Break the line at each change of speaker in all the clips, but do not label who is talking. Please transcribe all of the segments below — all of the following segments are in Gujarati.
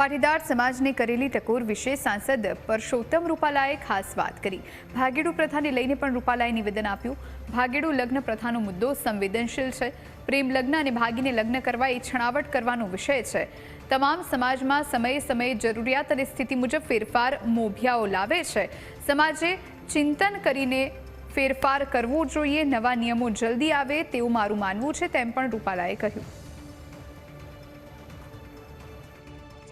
પાટીદાર સમાજને કરેલી ટકોર વિશે સાંસદ પરસોત્તમ રૂપાલાએ ખાસ વાત કરી. ભાગેડુ પ્રથાને લઈને પણ રૂપાલાએ નિવેદન આપ્યું. ભાગેડુ લગ્ન પ્રથાનો મુદ્દો સંવેદનશીલ છે. પ્રેમ લગ્ન અને ભાગીને લગ્ન કરવા એ છણાવટ કરવાનો વિષય છે. તમામ સમાજમાં સમયે સમયે જરૂરિયાત અને સ્થિતિ મુજબ ફેરફાર મોભિયાઓ લાવે છે. સમાજે ચિંતન કરીને ફેરફાર કરવો જોઈએ, નવા નિયમો જલ્દી આવે તેવું મારું માનવું છે તેમ પણ રૂપાલાએ કહ્યું.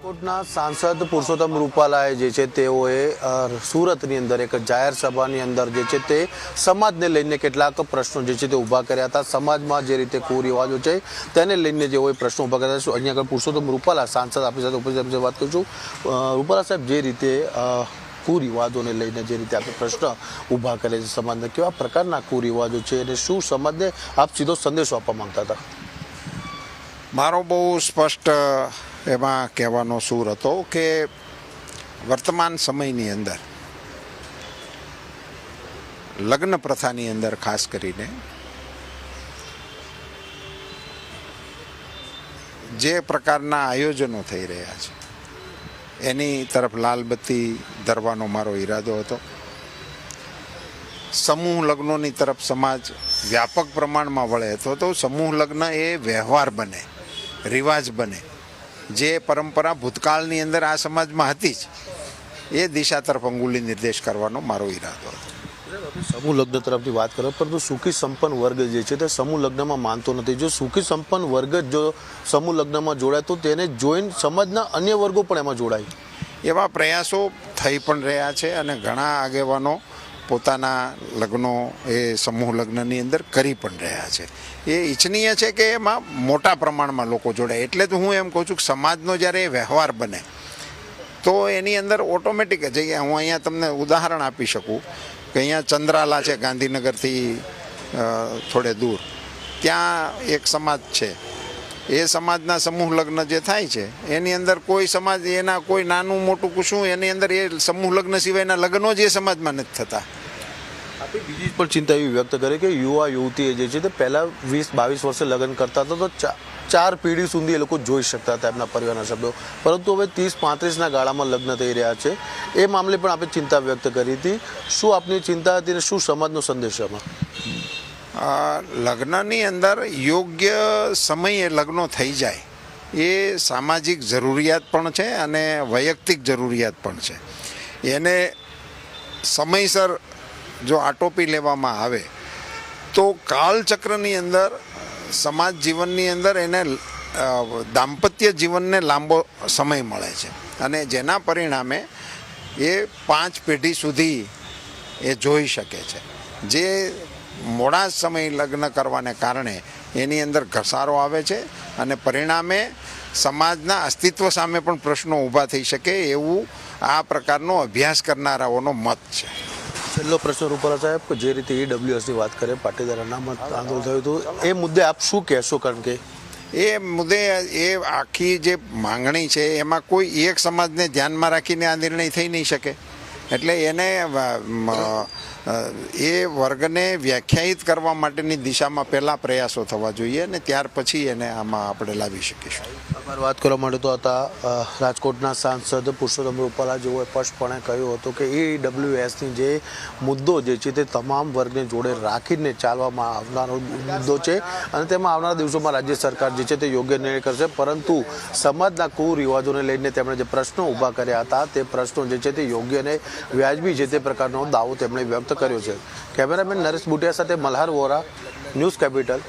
રાજકોટના સાંસદ પુરુષોત્તમ રૂપાલાએ જે છે તેઓએ સુરતની અંદર એક જાહેર સભાની અંદર જે છે તે સમાજને લઈને કેટલાક પ્રશ્નો જે છે તે ઊભા કર્યા હતા. સમાજમાં જે રીતે કુરિવાજો છે તેને લઈને જેઓએ પ્રશ્નો ઊભા કર્યા છે અહીંયા આગળ પુરુષોત્તમ રૂપાલા સાંસદ આપણી સાથે ઉપસ્થિત વાત કરું છું. રૂપાલા સાહેબ, જે રીતે કુરિવાજોને લઈને જે રીતે આપણે પ્રશ્ન ઊભા કરે છે સમાજને, કેવા પ્રકારના કુરિવાજો છે અને શું સમાજને આપ સીધો સંદેશો આપવા માંગતા હતા?
મારો બહુ સ્પષ્ટ એમાં કહેવાનો સૂર હતો કે વર્તમાન સમયની અંદર, લગ્ન પ્રથાની અંદર ખાસ કરીને, જે પ્રકારના આયોજનો થઈ રહ્યા છે, એની તરફ લાલબત્તી ધરવાનો મારો ઈરાદો હતો. સમૂહ લગ્નોની તરફ સમાજ વ્યાપક પ્રમાણમાં વળે તો તો સમૂહ લગ્ન એ વ્યવહાર બને, રિવાજ બને. જે પરંપરા ભૂતકાળની અંદર આ સમાજમાં હતી જ એ દિશા તરફ અંગુલી નિર્દેશ કરવાનો મારો ઈરાદો હતો.
સમૂહ લગ્ન તરફથી વાત કરો પરંતુ સુખી સંપન્ન વર્ગ જે છે તે સમૂહ લગ્નમાં માનતો નથી. જો સુખી સંપન્ન વર્ગ જ જો સમૂહ લગ્નમાં જોડાય તો તેને જોઈન સમાજના અન્ય વર્ગો પણ એમાં જોડાય.
એવા પ્રયાસો થઈ પણ રહ્યા છે અને ઘણા આગેવાનો પોતાના લગ્નો એ સમૂહ લગ્નની અંદર કરી પણ રહ્યા છે. એ ઈચ્છનીય છે કે એમાં મોટા પ્રમાણમાં લોકો જોડાય. એટલે જ હું એમ કહું છું કે સમાજનો જ્યારે એ વ્યવહાર બને, તો એની અંદર ઓટોમેટિક જ હું અહીંયા તમને ઉદાહરણ આપી શકું કે અહીંયા ચંદ્રાલા છે ગાંધીનગરથી થોડે દૂર. ત્યાં એક સમાજ છે. એ સમાજના સમૂહ લગ્ન જે થાય છે, એની અંદર કોઈ સમાજ, એના કોઈ નાનું મોટું કુશું, એની અંદર એ સમૂહ લગ્ન સિવાયના લગ્નો જ એ સમાજમાં નથી થતા.
આપણે બીજી પણ ચિંતા એવી વ્યક્ત કરી કે યુવા યુવતી જે છે તે પહેલાં વીસ, બાવીસ વર્ષે લગ્ન કરતા હતા, તો ચાર પેઢી સુધી એ લોકો જોઈ શકતા હતા એમના પરિવારના સભ્યો પરંતુ હવે ત્રીસ, પાંત્રીસના ગાળામાં લગ્ન થઈ રહ્યા છે. એ મામલે પણ આપણે ચિંતા વ્યક્ત કરી હતી. શું આપની ચિંતા હતી અને શું સમાજનો સંદેશ એમાં
લગ્નની અંદર યોગ્ય સમયે લગ્નો થઈ જાય એ સામાજિક જરૂરિયાત પણ છે અને વૈયક્તિક જરૂરિયાત પણ છે. એને સમયસર જો આટોપી લેવામાં આવે, તો કાળચક્રની અંદર, સમાજ જીવનની અંદર એને દાંપત્ય જીવનને લાંબો સમય મળે છે. અને જેના પરિણામે એ પાંચ પેઢી સુધી એ જોઈ શકે છે. જે મોડા સમય લગ્ન કરવાને કારણે એની અંદર ઘસારો આવે છે અને પરિણામે સમાજના અસ્તિત્વ સામે પણ પ્રશ્નો ઊભા થઈ શકે એવું આ પ્રકારનો અભ્યાસ કરનારાઓનો મત છે.
છેલ્લો પ્રશ્ન રૂપાલા સાહેબ જે રીતે ઈડબ્લ્યુએસની વાત કરે પાટીદાર અનામત આંદોલન થયું હતું, એ મુદ્દે આપ શું કહેશો? કારણ કે
એ મુદ્દે એ આખી જે માંગણી છે, એમાં કોઈ એક સમાજને ધ્યાનમાં રાખીને આ નિર્ણય થઈ નહીં શકે. એટલે એને એ વર્ગને વ્યાખ્યાયિત કરવા માટેની દિશામાં પહેલાં પ્રયાસો થવા જોઈએ અને ત્યાર પછી એને આમાં આપણે લાવી શકીશું.
આભાર. વાત કરવા માટે તો હતા રાજકોટના સાંસદ પુરુષોત્તમ રૂપાલા જેઓએ સ્પષ્ટપણે કહ્યું હતું કે એ ઈડબ્લ્યુએસની જે મુદ્દો જે છે તે તમામ વર્ગને જોડે રાખીને ચાલવામાં આવનારો મુદ્દો છે અને તેમાં આવનારા દિવસોમાં રાજ્ય સરકાર જે છે તે યોગ્ય નિર્ણય કરશે. પરંતુ સમાજના કુરિવાજોને લઈને તેમણે જે પ્રશ્નો ઊભા કર્યા હતા, તે પ્રશ્નો જે છે તે યોગ્ય અને વ્યાજબી જે તે પ્રકારનો દાવો તેમણે વ્યક્ત કર્યો છે. કેમેરામેન નરેશ બુટિયા સાથે મલ્હાર વોરા ન્યૂઝ કેપિટલ